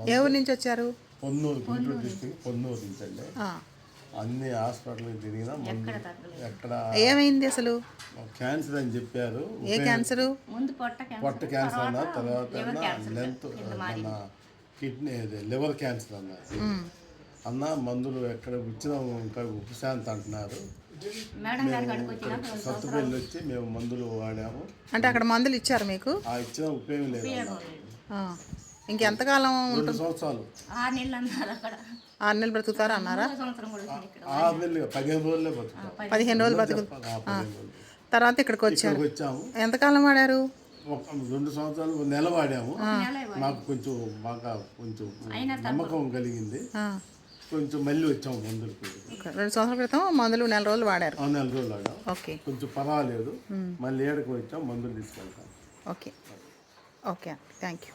ఊరు నుంచి వచ్చారు? పొన్నూరు గుంటూరు డిస్టిక్ పొన్నూరు నుంచి అండి. ఆ. అన్ని హాస్పిటల్కి తిరిగినా ఎక్కడ ఏమైంది అసలు? క్యాన్సర్ అని చెప్పారు. ఏ క్యాన్సరు? ముందు పొట్ట క్యాన్సర్ అన్న తర్వాత లెంత్ మన కిడ్నీ లివర్ క్యాన్సర్ అన్నారు అన్న మందులు ఎక్కడ ఇచ్చిన ఇంకా ఉపశాంతి అంటున్నారు. సత్తుపల్లి వచ్చి మేము మందులు వాడాము. అంటే అక్కడ మందులు ఇచ్చారు మీకు? ఆ ఇచ్చిన ఉపయోగం లేదు. అన్న. ఆ. ఇంకెంతకాలం రెండు సంవత్సరాలు. ఆరు నెలలు అన్నారు అక్కడ. ఆరు నెలలు బ్రతుకుతారా అన్నారా? ఇంకో సంవత్సరం కూడా వచ్చింది ఇక్కడ. ఆరు నెలలు పదిహేను రోజులే బతుకుతాం పదిహేను రోజులు బతుకు తర్వాత ఇక్కడికి వచ్చారు. వచ్చాము. ఎంతకాలం వాడారు? రెండు సంవత్సరాలు నెల వాడాము. మాకు కొంచెం బాగా కొంచెం నమ్మకం కలిగింది. ఆ. కొంచెం మళ్ళీ వచ్చాము మందులకి. రెండు సంవత్సరాల క్రితం మందులు నెల రోజులు వాడారు. ఆ నెల రోజులు ఆడాం ఓకే. కొంచెం పర్వాలేదు. మళ్ళీ ఏడకి వచ్చాం మందులు తీసుకెళ్తాం. ఓకే. Okay thank you